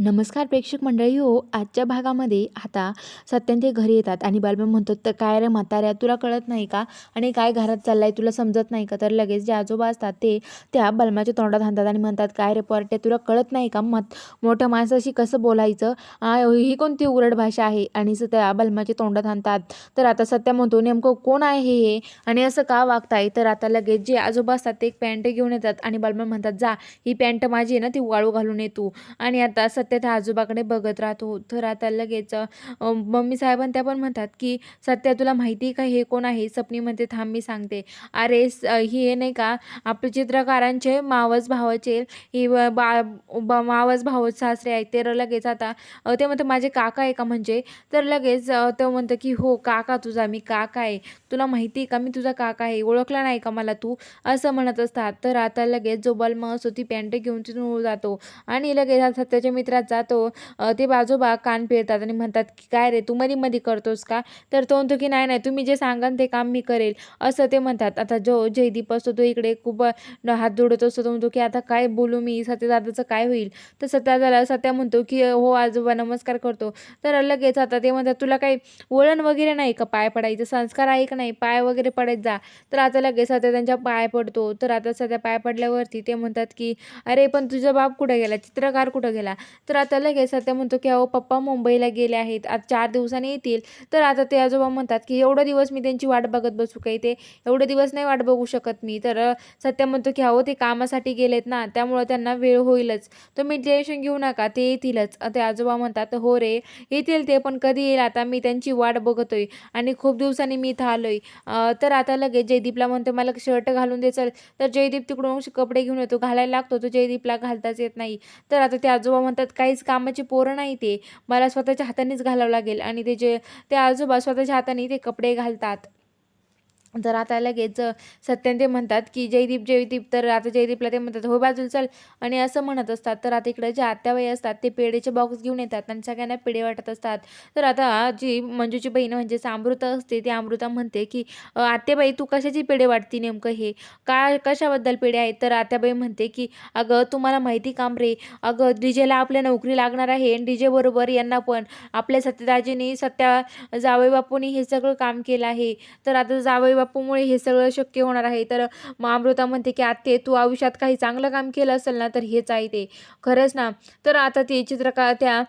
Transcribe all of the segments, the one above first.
नमस्कार प्रेक्षक मंडळी हो आजच्या भागामध्ये आता सत्यन ते घरी येतात आणि बालबा म्हणतो तर काय रे म्हाताऱ्या तुला कळत नाही का? आणि काय घरात चाललाय? तुला समजत नाही का? तर लगेच जे आजोबा असतात ते त्या बलमाच्या तोंडात हाणतात आणि म्हणतात काय रे पोरट्या तुला कळत नाही का? मत मोठ्या माणसाशी कसं बोलायचं? ही कोणती उरड भाषा आहे? आणि स त्या बलमाच्या तोंडात हाणतात. तर आता सत्या म्हणतो नेमकं कोण आहे हे? आणि असं का वागताय? तर आता लगेच जे आजोबा असतात ते एक पॅन्ट घेऊन येतात आणि बलमा म्हणतात जा ही पॅन्ट माझी आहे ना ती वाळू घालून ये तू. आणि आता सत्य त्या आजोबाकडे बघत राहतो. तर आता लगेच मम्मी साहेबां त्या पण म्हणतात की सत्या तुला माहिती आहे का? हे कोण आहे? सपनी म्हणते थांब मी सांगते. अरे स- ही हे नाही का? आपले चित्रकारांचे मावस भावाचे ही बा बा मावस भाव सासरे आहेत. ते लगेच आता ते म्हणते माझे काका आहे का म्हणजे? तर लगेच तो म्हणतं की हो काका तुझा मी काका आहे. तुला माहिती आहे का? मी तुझा काका आहे. ओळखला नाही का मला तू? असं म्हणत असतात. तर आता लगेच जो बलमा असतो ती पॅन्ट घेऊन तिथून जातो. आणि लगेच आता सत्याच्या मित्रात जातो ते बाजोबा कान पिळतात आणि म्हणतात की काय रे तू मध्ये मध्ये करतोस का? तर तो म्हणतो की नाही नाही तुम्ही जे सांगाल ते काम मी करेल. असं ते म्हणतात. आता जो जयदीप असतो तो इकडे खूप हात जोडत असतो. तो म्हणतो की आता काय बोलू मी? सत्यदादाचं काय होईल? तर सत्यादाला सत्या म्हणतो की हो आजोबा नमस्कार करतो. तर लगेच आता ते म्हणतात तुला काही वळण वगैरे नाही का पाय पडायचं? संस्कार आहे का नाही? पाय वगैरे पडत जा. तर आता लगेच सध्या त्यांच्या पाय पडतो. तर आता सध्या पाय पडल्यावरती ते म्हणतात की अरे पण तुझा बाप कुठं गेला? चित्रकार कुठं गेला? तर आता लगेच सध्या म्हणतो की अहो पप्पा मुंबईला गेले आहेत. आज चार दिवसांनी येतील. तर आता ते आजोबा म्हणतात की एवढं दिवस मी त्यांची वाट बघत बसू काही ते एवढे दिवस नाही वाट बघू शकत मी. तर सत्या सत्य म्हणतो की अहो ते कामासाठी गेलेत ना त्यामुळं त्यांना वेळ होईलच. तुम्ही टेन्शन घेऊ नका ते येतीलच. ते आजोबा म्हणतात हो रे येतील ते पण कधी येईल? आता मी त्यांची वाट बघतोय आणि खूप दिवसांनी मी इथं आलोय. तर आता लगेच जयदीपला म्हणतो मला शर्ट घालून दे चल. तर जयदीप तिकडून कपडे घेऊन येतो. घालायला लागतो तो जयदीपला घालताच येत नाही. तर आता ते आजोबा म्हणतात काहीच कामाची पोरं नाही ते. मला स्वतःच्या हातानेच घालावं लागेल. आणि ते जे ते आजोबा स्वतःच्या हाताने ते कपडे घालतात. तर आता लगेच सत्यन ते म्हणतात की जयदीप जयदीप. तर आता जयदीपला ते म्हणतात हो बाजूला चल. आणि असं म्हणत असतात. तर आता इकडे जे आत्याबाई असतात ते पेढेचे बॉक्स घेऊन येतात आणि सगळ्यांना पेढे वाटत असतात. तर आता जी मंजूची बहीण म्हणजे अमृता असते ती अमृता म्हणते की आत्याबाई तू कशाची पेढे वाटती नेमकं हे? का कशाबद्दल पेढे आहेत? तर आत्याबाई म्हणते की अगं तुम्हाला माहिती काम रे. अगं डीजेला आपल्या नोकरी लागणार आहे आणि डीजे बरोबर यांना पण. आपल्या सत्यदाजींनी सत्या जावई बापूंनी हे सगळं काम केलं आहे. तर आता जावई बापूमुळे हे सगळं शक्य होणार आहे. तर मग अमृता म्हणते की आत्ते तू आयुष्यात काही चांगलं काम केलं असेल ना तर हेच आहे ते. खरंच ना. तर आता ते चित्रकार त्या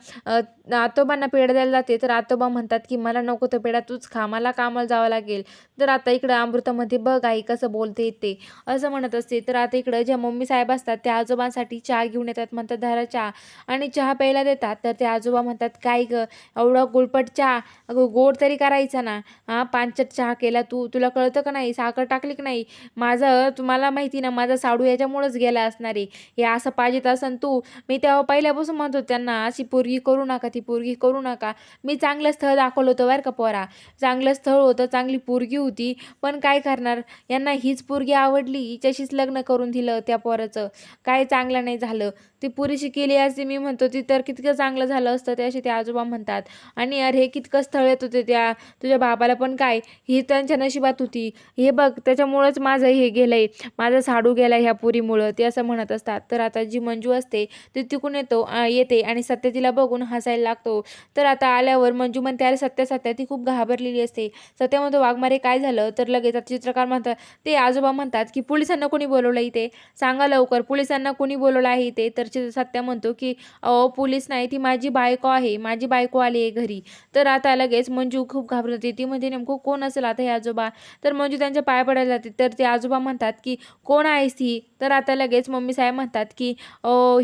आतोबांना पेढा द्यायला जाते. तर आतोबा म्हणतात की मला नको तर पेढा तूच खा. मला कामाला जावं लागेल. तर आता इकडं अमृतामध्ये बघ आई कसं बोलते ते. असं म्हणत असते. तर आता इकडं ज्या मम्मी साहेब असतात त्या आजोबांसाठी चहा घेऊन येतात. म्हणतात धरा चहा. आणि चहा प्यायला देतात. तर ते आजोबा म्हणतात काय ग? एवढा गुळपट चहा? अगं गोड तरी करायचा ना. हां पांचट चहा केला तू. तुला कळतं का नाही? साखर टाकली की नाही? माझं तुम्हाला माहिती ना माझा साडू याच्यामुळंच गेला असणार आहे. हे असं पाहिजेत असन तू. मी तेव्हा पहिल्यापासून म्हणतो त्यांना अशी पोरगी करू नका ती पोरगी करू नका. मी चांगलं स्थळ दाखवलं होतं बरं का पोरा. चांगलं स्थळ होतं चांगली पोरगी होती. पण काय करणार? यांना हीच पोरगी आवडली. हिच्याशीच लग्न करून दिलं त्या पोराचं. काय चांगलं नाही झालं. ती पुरीशी केली असते मी म्हणतो ती तर कितकं चांगलं झालं असतं ते असे ते आजोबा म्हणतात. आणि अरे हे कितकं स्थळ येत होते त्या तुझ्या बाबाला पण काय? ही त्यांच्या नशिबात होती. हे बघ त्याच्यामुळंच माझं हे गेलंय. माझा साडू गेला ह्या पुरीमुळं. ते असं म्हणत असतात. तर आता जी मंजू असते ती तिकून येतो येते आणि सत्य तिला बघून हसायला लागतो. तर आता आल्यावर मंजू म्हणते अरे सत्य सत्य ती खूप घाबरलेली असते. सत्य म्हणतो वाघमारे काय झालं? तर लगेच आता चित्रकार म्हणतात ते आजोबा म्हणतात की पोलिसांना कोणी बोलवलं इथे? सांगा लवकर पोलिसांना कोणी बोलवलं आहे इथे? तर सत्या सत्य म्हणतो की अहो पोलीस नाही ती माझी बायको आहे. माझी बायको आली आहे घरी. तर आता लगेच मंजू खूप घाबरत होती. ती म्हणजे नेमकं कोण असेल आता हे आजोबा? तर मंजू त्यांच्या पाय पडायला जाते. तर ते आजोबा म्हणतात की कोण आहेस ही? तर आता लगेच मम्मी साहेब म्हणतात की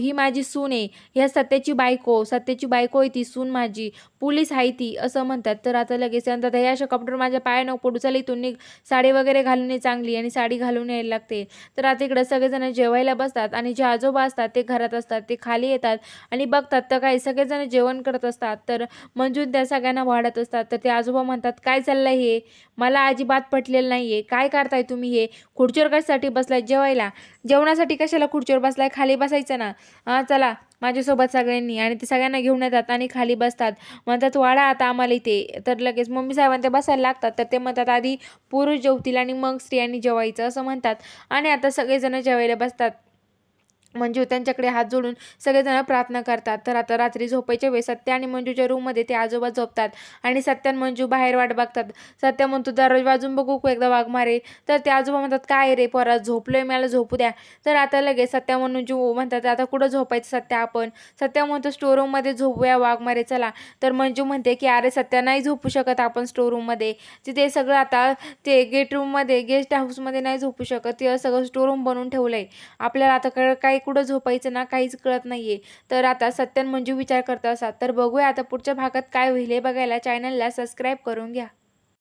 ही माझी सून आहे. ह्या सत्याची बायको सत्याची बायको आहे ती सून माझी. पोलीस आहे ती असं म्हणतात. तर आता लगेच ते म्हणतात हे अशा कपडे माझ्या पाया नको पडू. चल इथून साडी वगैरे घालून ये चांगली आणि साडी घालून यायला लागते. तर आता इकडं सगळेजण जेवायला बसतात आणि जे आजोबा असतात ते घरात असतात. ते खाली येतात आणि बघतात तर काय सगळेजण जेवण करत असतात. तर मंजून त्या सगळ्यांना वाढत असतात. तर ते आजोबा म्हणतात काय चाललंय हे? मला अजिबात भेटलेलं नाही आहे काय करताय तुम्ही हे? खुर्चीवर कशासाठी बसलाय? जेवायला? जेवणासाठी कशाला खुर्चीवर बसलाय? खाली बसायचं ना? हां चला माझ्यासोबत सगळ्यांनी आणि ते सगळ्यांना घेऊन येतात आणि खाली बसतात. म्हणतात वाढा आता आम्हाला इथे. तर लगेच मम्मी साहेबांना बसायला लागतात. तर ते म्हणतात आधी पुरुष जेवतील आणि मग स्त्रियांनी जेवायचं. असं म्हणतात. आणि आता सगळेजण जेवायला बसतात. मंजू त्यांच्याकडे हात जोडून सगळेजण प्रार्थना करतात. तर आता रात्री झोपायच्या वेळी सत्या आणि मंजूच्या रूममध्ये ते आजोबा झोपतात आणि सत्या आणि मंजू बाहेर वाट बघतात. सत्या म्हणतो दररोज वाजून बघू एकदा वाघ मारे. तर ते आजोबा म्हणतात काय रे पोरा झोपलोय मला झोपू द्या. तर आता लगेच सत्या मंजू म्हणतात आता कुठं झोपायचं सत्या आपण? सत्या म्हणतो स्टोर रूममध्ये झोपूया वाघ मारे चला. तर मंजू म्हणते की अरे सत्या नाही झोपू शकत आपण स्टोर रूममध्ये तिथे सगळं आता ते गेट रूममध्ये गेस्ट हाऊसमध्ये नाही झोपू शकत. ते सगळं स्टोर रूम बनवून ठेवलंय. आपल्याला आता काही काय कुठं झोपायचं ना काहीच कळत नाहीये. तर आता सत्यन मंजू विचार करत असतात तर बघूया आता पुढच्या भागात काय होईल हे बघायला चॅनलला सबस्क्राईब करून घ्या.